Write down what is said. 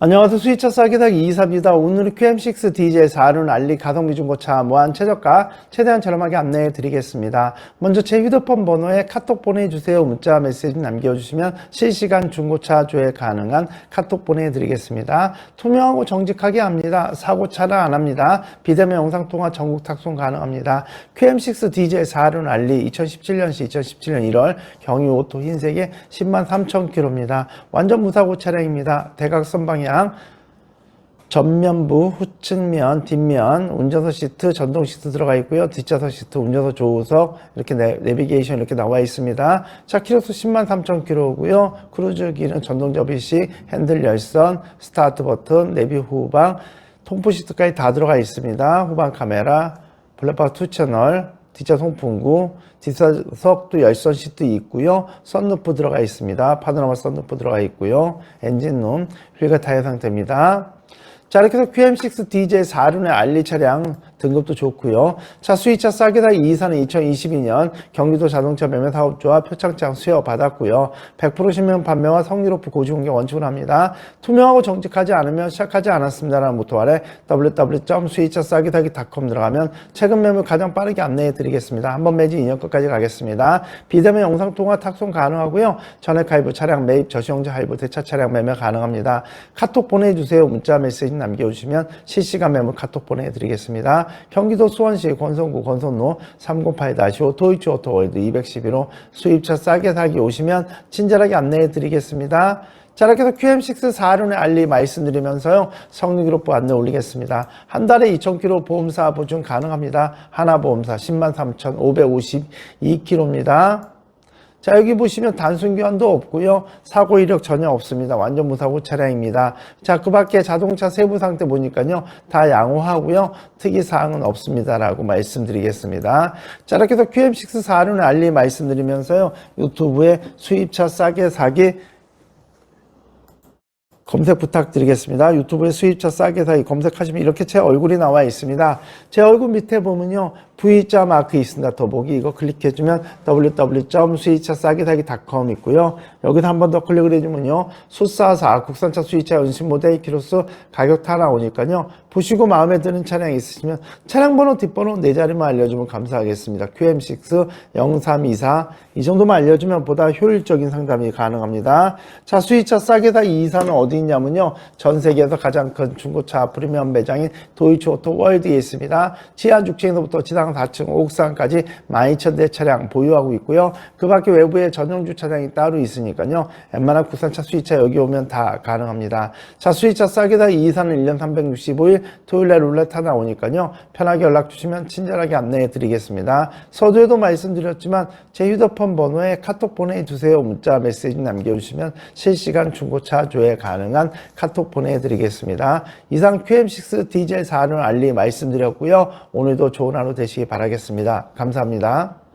안녕하세요. 수위차 싸기다기 이사입니다. 오늘은 QM6 DJ 4륜 알리 가성비 중고차 무한 최저가 최대한 저렴하게 안내해 드리겠습니다. 먼저 제 휴대폰 번호에 카톡 보내주세요. 문자 메시지 남겨주시면 실시간 중고차 조회 가능한 카톡 보내드리겠습니다. 투명하고 정직하게 합니다. 사고 차량 안 합니다. 비대면 영상통화 전국 탁송 가능합니다. QM6 DJ 4륜 알리 2017년 시 2017년 1월 경유 오토 흰색에 10만 3천 킬로입니다. 완전 무사고 차량입니다. 대각선 방향 전면부, 후측면, 뒷면, 운전석 시트, 전동 시트 들어가 있고요. 뒷좌석 시트, 운전석 조우석, 이렇게 내, 내비게이션 이렇게 나와 있습니다. 자, 키로수 10만 3천 킬로고요. 크루즈 기는 전동 접이식, 핸들 열선, 스타트 버튼, 내비 후방, 통풍 시트까지 다 들어가 있습니다. 후방 카메라, 블랙박스 2 채널, 뒷좌 송풍구, 뒷좌석도 열선 시트 있고요. 썬루프 들어가 있습니다. 파노라마 썬루프 들어가 있고요. 엔진룸, 휠과 타이어 상태입니다. 자, 이렇게 해서 QM6 DJ 4륜의 알리 차량 등급도 좋고요. 자, 수위차 싸게 다 이사는 2022년 경기도 자동차 매매 사업조합 표창장 수여 받았고요. 100% 신명 판매와 성립 오프 고지공개 원칙으로 합니다. 투명하고 정직하지 않으면 시작하지 않았습니다라는 모토 아래 www.수위차싸게다기.com 들어가면 최근 매물 가장 빠르게 안내해 드리겠습니다. 한번 매진 2년 끝까지 가겠습니다. 비대면 영상 통화 탁송 가능하고요. 전액 할부 차량 매입 저시용자 할부 대차 차량 매매 가능합니다. 카톡 보내주세요. 문자 메시지 남겨주시면 실시간 매물 카톡 보내드리겠습니다. 경기도 수원시 권선구 권선로 308-5 도이치 오토월드 211호 수입차 싸게 사기 오시면 친절하게 안내해 드리겠습니다. 자, 이렇게 해서 QM6 4륜의 알리 말씀드리면서요, 성능기록부 안내 올리겠습니다. 한 달에 2,000km 보험사 보증 가능합니다. 하나보험사 10만 3,552km입니다. 자, 여기 보시면 단순 교환도 없고요. 사고 이력 전혀 없습니다. 완전 무사고 차량입니다. 자, 그 밖에 자동차 세부 상태 보니까요. 다 양호하고요. 특이 사항은 없습니다 라고 말씀드리겠습니다. 자, 이렇게 해서 QM6 4륜의 알리 말씀드리면서요. 유튜브에 수입차 싸게 사기 검색 부탁드리겠습니다. 유튜브에 수입차 싸게 사기 검색하시면 이렇게 제 얼굴이 나와 있습니다. 제 얼굴 밑에 보면요. V자 마크 있습니다. 더보기 이거 클릭해주면 www.수입차싸게사기.com 있고요. 여기서 한 번 더 클릭을 해주면요. 수사사 국산차 수입차 연신 모델 키로수 가격 다 나오니까요. 보시고 마음에 드는 차량 있으시면 차량 번호 뒷번호 네 자리만 알려주면 감사하겠습니다. QM6 0324 이 정도만 알려주면 보다 효율적인 상담이 가능합니다. 자 수입차 싸게 사기 이사는 어디 있냐면요. 전 세계에서 가장 큰 중고차 프리미엄 매장인 도이치 오토 월드에 있습니다. 지하 6층에서부터 지상 4층 옥상까지 12,000대 차량 보유하고 있고요. 그 밖에 외부에 전용 주차장이 따로 있으니까요. 웬만한 국산차 수입차 여기 오면 다 가능합니다. 자 수입차 싸게 사기 이사는 1년 365일 토요일 날 룰렛 하나 오니까요. 편하게 연락 주시면 친절하게 안내해 드리겠습니다. 서두에도 말씀드렸지만 제 휴대폰 번호에 카톡 보내주세요. 문자 메시지 남겨주시면 실시간 중고차 조회 가능한 카톡 보내드리겠습니다. 이상 QM6 DJ 4는 알리 말씀드렸고요. 오늘도 좋은 하루 바라겠습니다. 감사합니다.